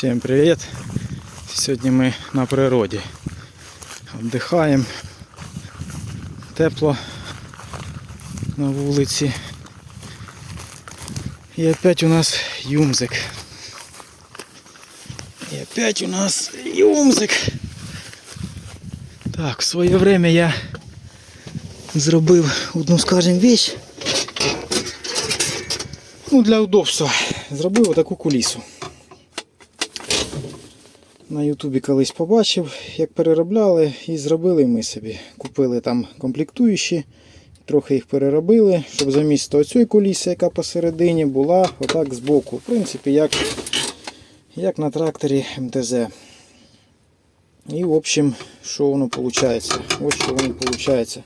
Всім привіт! Сьогодні ми на природі. Віддихаємо. Тепло на вулиці. І опять у нас юмзик. І опять у нас юмзик. Так, в своє время я зробив одну, скажем, вещь. Ну, для удобства. Зробив отаку кулісу. На Ютубі колись побачив, як переробляли, і зробили ми собі. Купили там комплектуючі, трохи їх переробили, щоб замість оцієї куліси, яка посередині, була отак збоку. В принципі, як, як на тракторі МТЗ. І в общем, що воно виходить? Ось що воно виходить.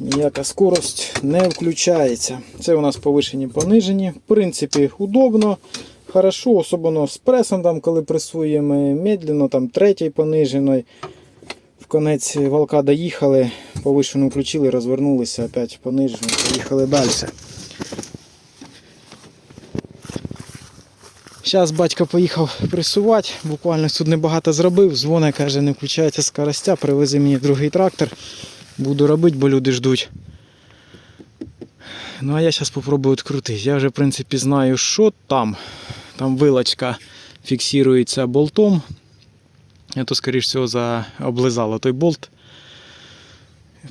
Ніяка скорость не включається. Це у нас повишені понижені. В принципі, удобно. Хорошо, особливо з пресом, там, коли пресуємо медленно, там третій понижений. В конець валка доїхали, повишену включили, розвернулися, опять понижену, поїхали далі. Зараз батько поїхав пресувати, буквально тут небагато зробив, дзвони, каже, не включається скоростя, привези мені другий трактор. Буду робити, бо люди ждуть. Ну а я зараз спробую відкрутити. Я вже в принципі знаю, що там. Там вилочка фіксується болтом. Я то, скоріш всього, за... облизало той болт.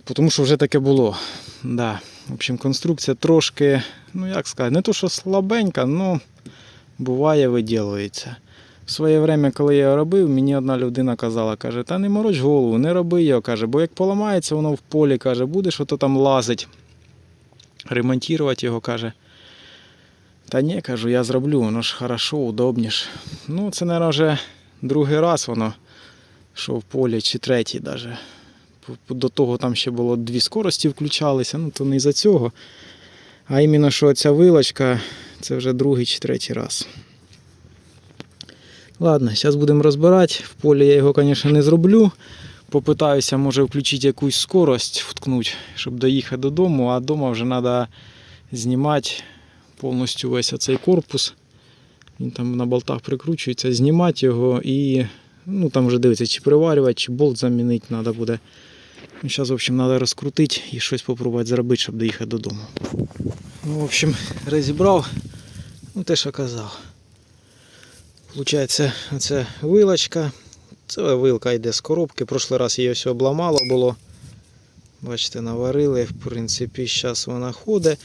Тому що вже таке було. Да. В общем, конструкція трошки, ну як сказати, не то що слабенька, але буває виділується. В своє время, коли я його робив, мені одна людина казала, каже, та не мороч голову, не роби його, каже, бо як поламається воно в полі, каже, будеш ото там лазить, ремонтувати його, каже. Та ні, кажу, я зроблю, воно ж хорошо, удобніше. Ну, це, мабуть, вже другий раз воно, що в полі, чи третій даже. До того там ще було дві скорості включалися, ну то не за цього. А іменно, що ця вилочка, це вже другий чи третій раз. Ладно, зараз будемо розбирати. В полі я його, звісно, не зроблю. Попитаюся, може включити якусь скорость, вткнути, щоб доїхати додому, а вдома вже треба знімати повністю весь цей корпус. Він там на болтах прикручується, знімати його і ну, там вже дивиться, чи приварювати, чи болт замінити треба буде. Ну, Зараз, в общем, треба розкрутити і щось спробувати зробити, щоб доїхати додому. Ну, в общем, розібрав ну, те, що казав. Получається, оце вилочка. Це вилка йде з коробки. Прошлий раз її ось обламало було. Бачите, наварили, в принципі, зараз вона ходить.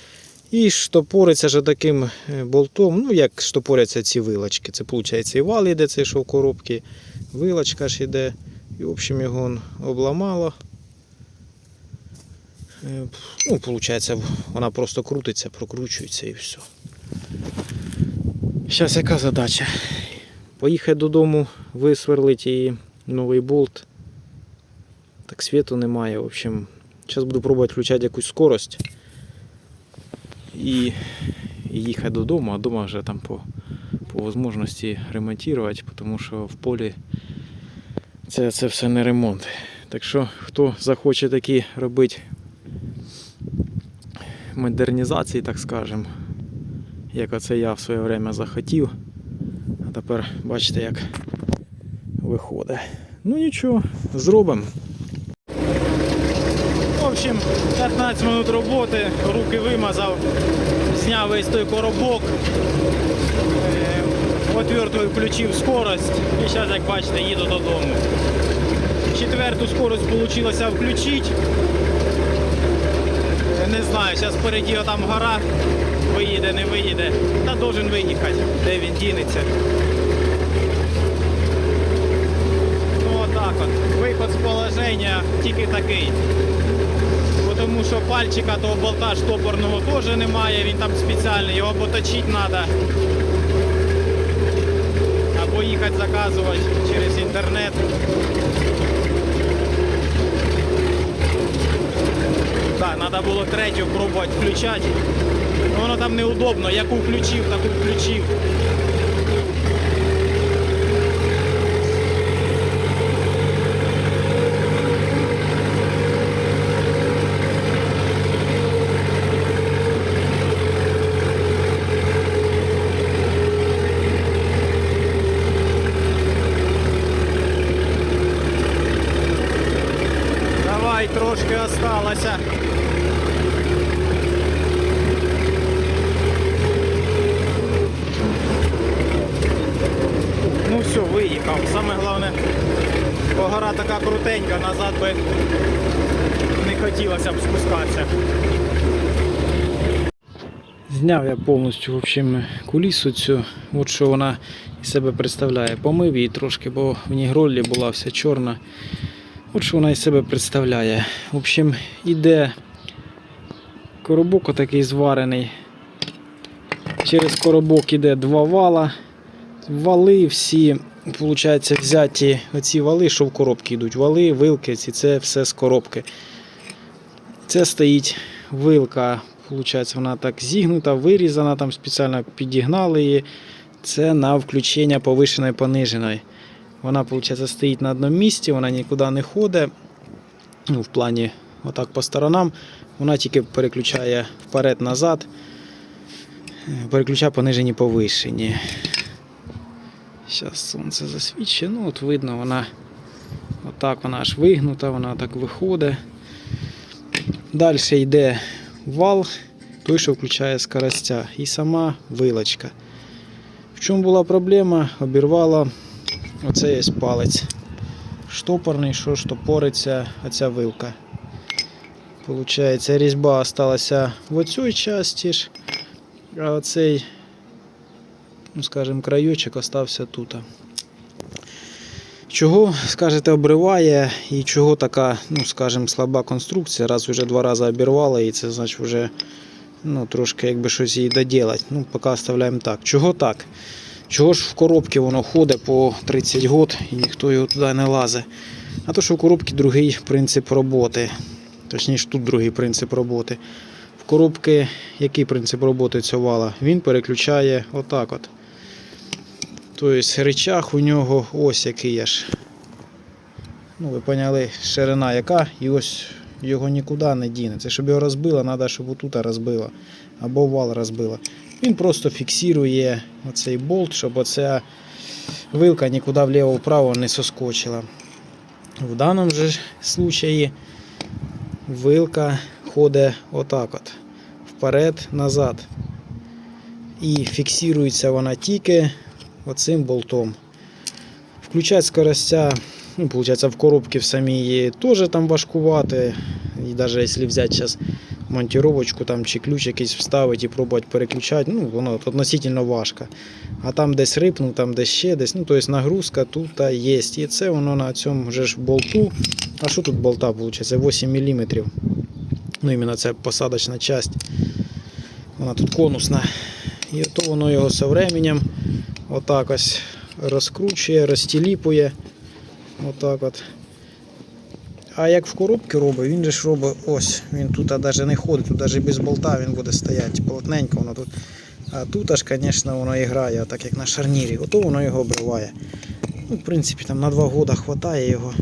І штопориться же таким е, болтом, ну як штопоряться ці вилочки. Це виходить і вал йде, цей що в коробці, вилочка ж йде. І в общем його обламало. Е, Ну, виходить, вона просто крутиться, прокручується і все. Зараз яка задача? Поїхати додому, висверлити її новий болт. Так світу немає. В общем, зараз буду пробувати включати якусь скорость і їхати додому, а вдома вже там по, по можливості ремонтувати, тому що в полі це, це все не ремонт. Так що, хто захоче такі робити модернізації, так скажемо, як оце я в своє время захотів, а тепер бачите, як виходить. Ну нічого, зробимо. Общем, 15 минут роботи, руки вимазав, зняв весь той коробок, е, отвертую включив скорость і зараз, як бачите, їду додому. Четверту скорость вийшло включити. Е, Не знаю, зараз впереді там гора, виїде, не виїде. Та должен виїхати, де він дінеться. Ну отак от. Виход з положення тільки такий. Тому що пальчика того болта штопорного теж немає, він там спеціальний, його або точити треба. Або їхати заказувати через інтернет. Так, треба було третю пробувати включати. Ну, Воно там неудобно, яку включив, таку включив. трошки осталося. Ну все, виїхав. Саме головне, бо гора така крутенька, назад би не хотілося б спускатися. Зняв я повністю в кулісу цю, от що вона із себе представляє. Помив її трошки, бо в ній гроллі була вся чорна. От що вона із себе представляє. В общем, іде коробок отакий зварений. Через коробок іде два вала. Вали всі, виходить, взяті оці вали, що в коробки йдуть. Вали, вилки, ці це все з коробки. Це стоїть вилка, виходить, вона так зігнута, вирізана, там спеціально підігнали її. Це на включення повишеної пониженої. Вона, виходить, стоїть на одному місці, вона нікуди не ходить. Ну, в плані отак по сторонам. Вона тільки переключає вперед-назад, переключає понижені повишені. Зараз сонце засвічує, ну от видно, вона отак вона аж вигнута, вона так виходить. Далі йде вал, той, що включає скоростя, і сама вилочка. В чому була проблема? Обірвала оцей ось палець. Штопорний, що штопориться оця вилка. Получається, різьба осталася в оцій часті а оцей, ну скажімо, крайочок остався тут. Чого, скажете, обриває і чого така, ну скажімо, слаба конструкція, раз вже два рази обірвала і це значить вже ну, трошки якби щось їй доділати. Ну, поки оставляємо так. Чого так? Чого ж в коробці воно ходить по 30 год і ніхто його туди не лазить? А то, що в коробці другий принцип роботи. Точніше, тут другий принцип роботи. В коробці який принцип роботи цього вала? Він переключає отак от. Тобто речах у нього ось який аж. Ну, ви поняли, ширина яка, і ось його нікуди не дінеться. Щоб його розбило, треба, щоб отут розбило. Або вал розбило. Він просто фіксує оцей болт, щоб оця вилка нікуди вліво-вправо не соскочила. В даному же случаї вилка ходить отак от. Вперед-назад. І фіксується вона тільки оцим болтом. Включать скоростя, ну, получается, в коробке в самій теж там важкувати. І навіть якщо взяти зараз монтировочку там, чи ключ якийсь вставити і пробувати переключати, ну, воно относительно важко. А там десь рипнув, там десь ще десь. Ну, тобто нагрузка тут є. І це воно на цьому вже ж болту. А що тут болта виходить? 8 мм. Ну, іменно це посадочна часть. Вона тут конусна. І то воно його з временем отак ось розкручує, розтіліпує. Отак от. А як в коробці робить, він же ж робить ось, він тут навіть не ходить, тут навіть без болта він буде стояти плотненько воно тут. А тут аж, звісно, воно і грає, так як на шарнірі. Ото воно його обриває. Ну, в принципі, там на 2 роки вистачає його.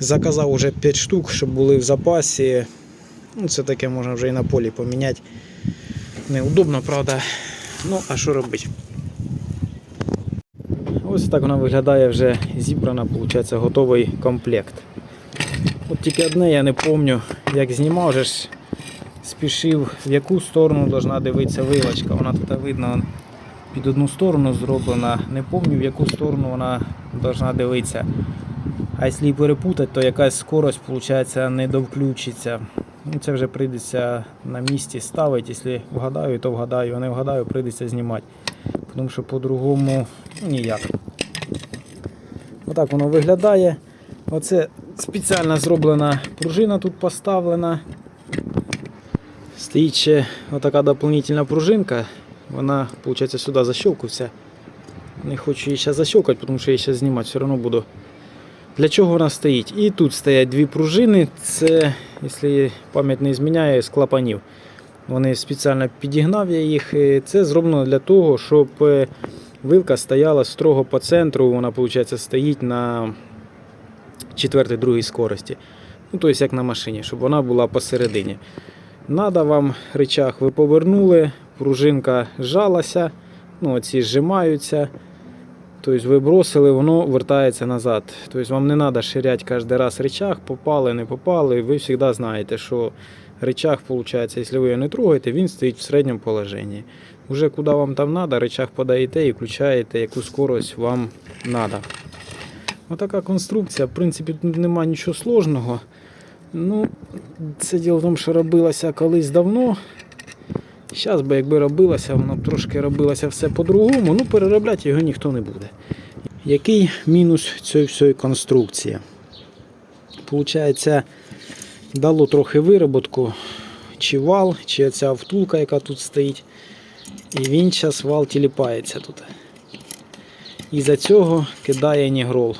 Заказав уже 5 штук, щоб були в запасі. Ну, Це таке можна вже і на полі поміняти. Неудобно, правда. Ну, а що робити? Ось так вона виглядає вже зібрана, виходить, готовий комплект. От тільки одне я не пам'ятаю, як знімав, вже ж спішив, в яку сторону повинна дивитися вилочка. Вона тут видно під одну сторону зроблена. Не пам'ятаю, в яку сторону вона повинна дивитися. А якщо її перепутати, то якась скорость виходить, не довключиться. Ну, Це вже прийдеться на місці ставити. Якщо вгадаю, то вгадаю, а не вгадаю, прийдеться знімати. Тому що по-другому ніяк. Отак воно виглядає. Оце спеціально зроблена пружина тут поставлена. Стоїть ще отака доповнительна пружинка. Вона, виходить, сюди защелкується. Не хочу її зараз защелкати, тому що я її зараз знімати все одно буду. Для чого вона стоїть? І тут стоять дві пружини. Це, якщо пам'ять не зміняє, з клапанів. Вони спеціально підігнав я їх. Це зроблено для того, щоб е, вилка стояла строго по центру. Вона, виходить, стоїть на четвертій другій скорості. Ну, тобто, як на машині, щоб вона була посередині. Надо вам речах, ви повернули, пружинка зжалася, ну, оці зжимаються. Тобто ви бросили, воно вертається назад. Тобто вам не треба ширяти кожен раз речах, попали, не попали. Ви завжди знаєте, що речах, виходить, якщо ви його не трогаєте, він стоїть в середньому положенні. Уже куди вам там треба, речах подаєте і включаєте, яку скорость вам треба. Отака конструкція, в принципі, тут немає нічого сложного. Ну, це діло в тому, що робилося колись давно. Зараз би якби робилося, воно б трошки робилося все по-другому, ну переробляти його ніхто не буде. Який мінус цієї всієї конструкції? Получається, дало трохи вироботку, чи вал, чи ця втулка, яка тут стоїть. І він зараз вал тіліпається тут. І за цього кидає нігрол.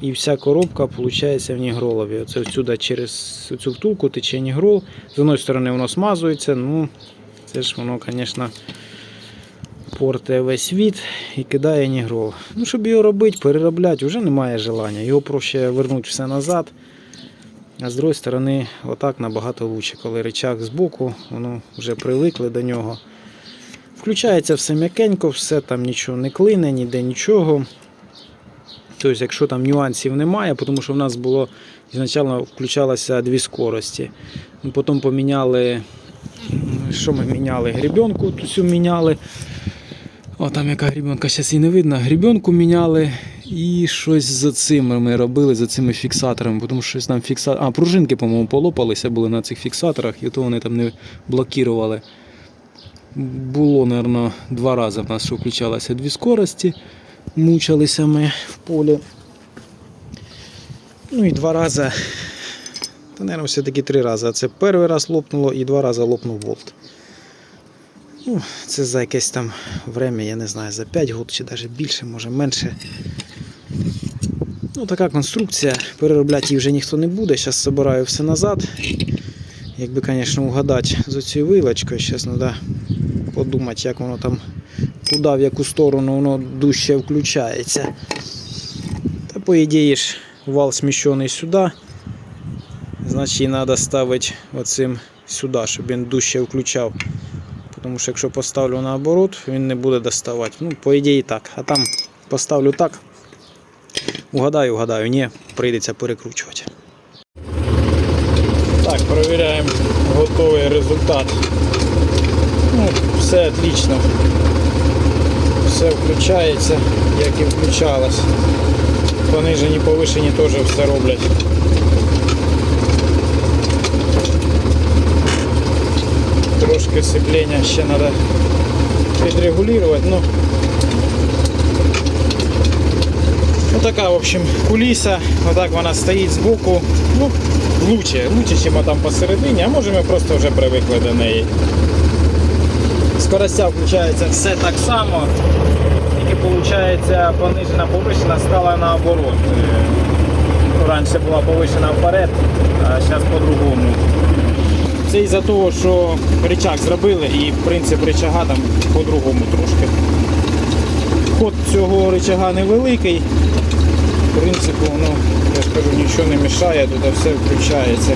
І вся коробка виходить в нігролові. Оце всюди через цю втулку тече нігрол. З одної сторони воно смазується, ну це ж воно, звісно, портує весь світ і кидає нігрол. Ну, щоб його робити, переробляти, вже немає желання. Його проще вернути все назад. А з другої сторони, отак набагато краще, коли речах збоку, воно вже привикли до нього. Включається все м'якенько, все там нічого не клине, ніде нічого. Тобто, якщо там нюансів немає, тому що в нас було ізначально включалося дві скорості. Ну, Потім поміняли, що ми міняли? Гребенку ту всю міняли. О, там яка гребенка, зараз її не видно. Гребенку міняли і щось за цим ми робили, за цими фіксаторами, тому що там фікса... А, пружинки, по-моєму, полопалися були на цих фіксаторах, і то вони там не блокували. Було, мабуть, два рази в нас, що включалося дві скорості. Мучилися ми в полі. Ну і два рази. Та, мабуть, все-таки три рази. Це перший раз лопнуло і два рази лопнув болт. Ну, це за якесь там время, я не знаю, за 5 років чи навіть більше, може менше. Ну, така конструкція. Переробляти її вже ніхто не буде. Зараз збираю все назад. Якби, звісно, угадати з цією вилочкою, зараз треба подумати, як воно там, куди, в яку сторону воно дужче включається. Та по ідеї ж вал сміщений сюди. Значить треба ставити оцим сюди, щоб він дужче включав. Тому що якщо поставлю наоборот, він не буде доставати. Ну, по ідеї так. А там поставлю так. Угадаю, угадаю, ні, прийдеться перекручувати. Так, перевіряємо готовий результат. Ну, все отлично. Все включається, як і включалось. Понижені, повишені теж все роблять. Трошки сцеплення ще треба підрегулювати. Ну, ну така, в общем, куліса. Отак вона стоїть збоку. Ну, лучше, лучше, ніж там посередині, а може ми просто вже привикли до неї Скоростя включається все так само, тільки виходить понижена повишена стала наоборот. Е, Раніше була повишена вперед, а зараз по-другому. Це із-за того, що рычаг зробили і принцип рычага там по-другому трошки. Ход цього рычага невеликий. В принципі, воно, я ж кажу, нічого не мішає, тут все включається.